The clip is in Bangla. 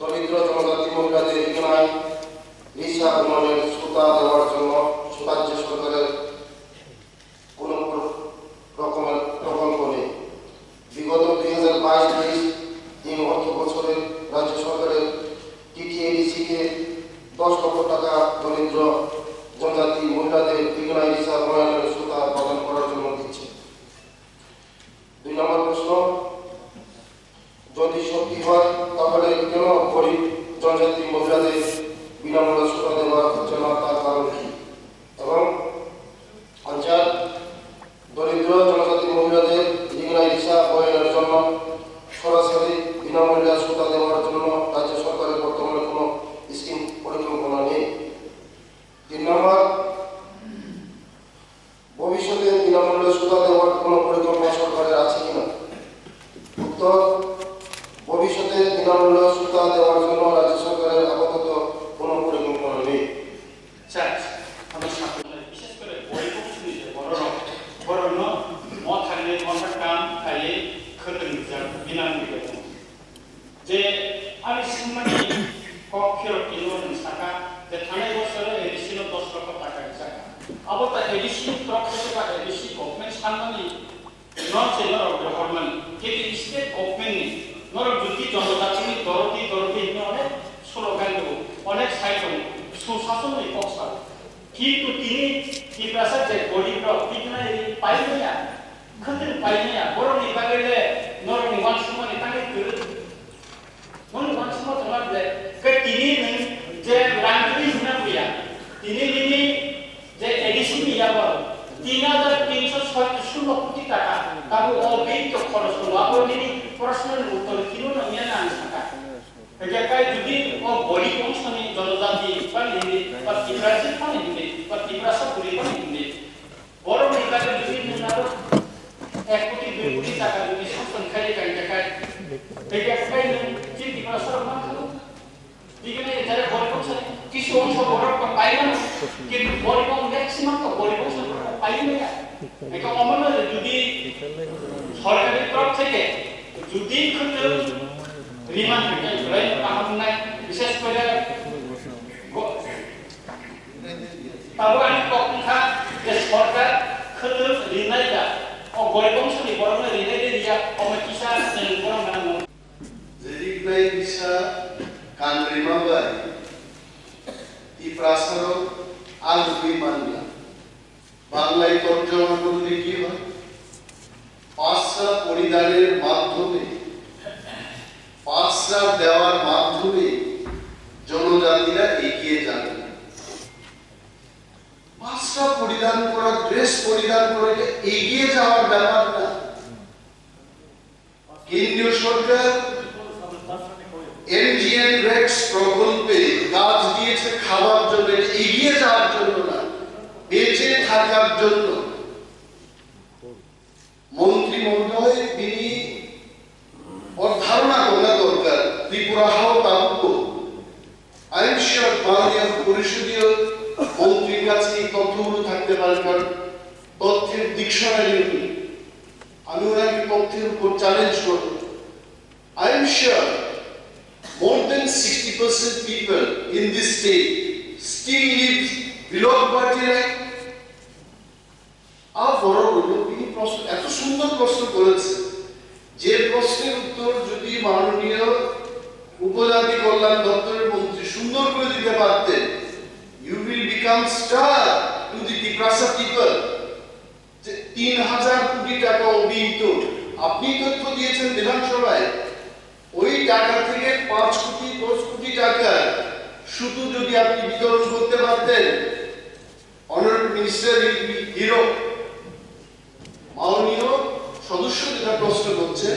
দরিদ্র জনজাতি মহিলাদের ঠিকানায় রিক্সা উন্নয়নের সুতা দেওয়ার জন্য রাজ্য সরকারের কোন রকমের প্রকল্প নেই বিগত দুই হাজার বাইশ তেইশ তিন অর্থ বছরে রাজ্য সরকারের টিটিএডিসিকে দশ লক্ষ টাকা দরিদ্র জনজাতি মহিলাদের ঠিকানায় রিক্সা উন্নয়নের সুতা প্রদান করার জন্য দিচ্ছে দুই নম্বর প্রশ্ন যদি সত্যি হয় তাহলে কেন গরিব রাজ্য সরকারের বর্তমানে কোনো স্কিম পরিকল্পনা নেই। ভবিষ্যতে বিনামূল্যে সুতা দেওয়ার কোনো পরিকল্পনা সরকারের আছে কিনা? উত্তর ভবিষ্যতে বিনামূল্য সুতা দেওয়ার জন্য রাজ্য সরকারের আপাতত কোনো পরিকল্পনা নেই চার্চ আমার সাথে বিশেষ করে বই পড়ছি যে বড়রা বড় ম থাকলে মনটা কাম খাইয়ে খোলেন যা বিনাম দিবে যে আমি সম্মানি কক্ষের কিলোমিটার টাকা যে থানায় বছরে এডিশন দশ লক্ষ টাকা টাকা 리시브 프로포즈가 리시 고멘 산만이 너체 너로 그러면 게 이스테 고멘이 너로 줄기 전부다 지금 더럽게 더럽게 있는 안에 슬로건도 অনেক সাইটম সুশাসন এই পক্ষ কিন্তু তিনি, কি প্রাসাদ যে গরিব পিছনে পাইলেন না খতের পাইলেন না, বড় নিবাগেলে প্রশ্নের উত্তর কিনুন মিয়ান আনি থাকা? এটাকাই যদি ও গরিব অংশনি জনজাতি পানিলে বা ত্রিপ্রাসের পানিলে বা ত্রিপ্রাসা পুরি পানিলে বড় মেয়েটাকে যদি নিনার এক কোটি দুই কোটি টাকা যদি শাসন খাই খাই দেখায় এটা একটাই নেই যে ত্রিপ্রাসার মান খালো এখানে যারা গরিব অংশ কিছু অংশ বড় পাইবে না, কিন্তু গরিব ম্যাক্সিমাম তো অংশ পাইবে না। এটা অমন যদি সরকারের তরফ থেকে কিন্তু রিমান্ড রাইট কামনায় বিশেষ করে তারপর আমি কখনখা যে সরকার খেলে রিনাইটা ও গরিব অংশনি বরং রিনাইতে দিয়া অমে কিসা বরং নাম বাংলায় তর্জমা করলে কি হয় পাঁচটা পরিধানের মাধ্যমে, পাঁচটা দেওয়ার মাধ্যমে জনজাতিরা এগিয়ে যাবে পাঁচটা পরিধান করা ড্রেস পরিধান করে এগিয়ে যাওয়ার ব্যাপার কেন্দ্রীয় সরকার এনজিএন রেক্স প্রকল্পে গাছ দিয়েছে খাওয়ার জন্য এগিয়ে যাওয়ার জন্য না, বেঁচে থাকার জন্য। মন্ত্রী আই এম মাননীয় পরিষদীয় মন্ত্রীর কাছে এই তথ্যগুলো থাকতে পারে, কারণ তথ্যের ডিকশনারি উনি আমি ওনাকে তথ্যের উপর চ্যালেঞ্জ করব। I am sure more than 60% people in this state still live below poverty line আর বড় হলো তিনি প্রশ্ন, এত সুন্দর প্রশ্ন করেছেন যে প্রশ্নের উত্তর যদি মাননীয় উপজাতি কল্যাণ দপ্তরের মন্ত্রী সুন্দর করে দিতে পারতেন you will become star to the Tiprasa people যে তিন হাজার কোটি টাকা অবিহিত আপনি তথ্য দিয়েছেন বিধানসভায় ওই টাকা থেকে পাঁচ কোটি, দশ কোটি টাকা শুধু যদি আপনি বিতরণ করতে পারতেন। অনারেবল মিনিস্টার হিরো মাননীয় সদস্য যেটা প্রশ্ন করছেন